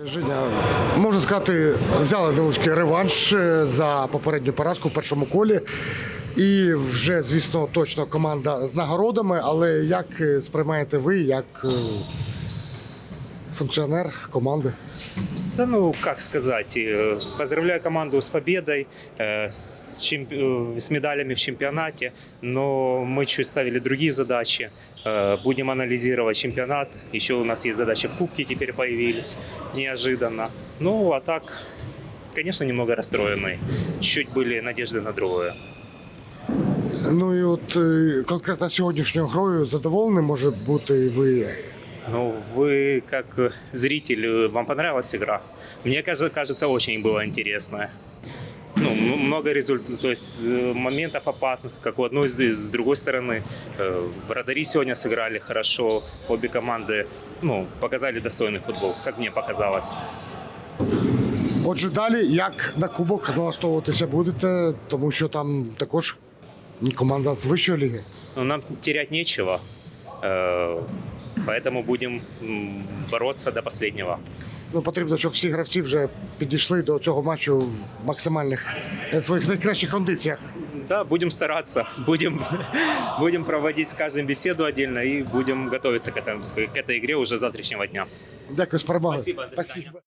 Женя, можна сказати, взяли невеличкий реванш е, за попередню поразку в першому колі. І вже, звісно, точно команда з нагородами. Але як е, сприймаєте ви, як е, функціонер команди? Да ну, как сказать, э, поздравляю команду с победой, э, с, чемпи- э, с медалями в чемпионате, но мы чуть ставили другие задачи. Э, Будем анализировать чемпионат, еще у нас есть задачи в Кубке теперь появились, неожиданно. Ну, а так, конечно, немного расстроены. Чуть были надежды на другое. Ну і от е, конкретно сьогоднішньою грою задоволені може бути ви. Ну, вы как э, зритель, э, вам понравилась игра? Мне кажется, кажется очень было интересно. Ну, м- много результатов, то есть э, моментов опасных, как у одной, и с другой стороны. Э, Вратари сегодня сыграли хорошо, обе команды ну, показали достойный футбол, как мне показалось. Отже, далі як на кубок налаштовуватися будете, тому що там також команда з вищої ліги. Но нам терять нечего, э, поэтому будем м, бороться до последнего. Ну, потрібно, щоб всі гравці вже підійшли до цього матчу в максимальних е, своїх найкращих кондиціях. Да, будем стараться, будем, будем проводить с каждым беседу отдельно и будем готовиться к, этому, к этой игре уже с завтрашнего дня. Дякую з перемогою. Спасибо, до свидания. Спасибо.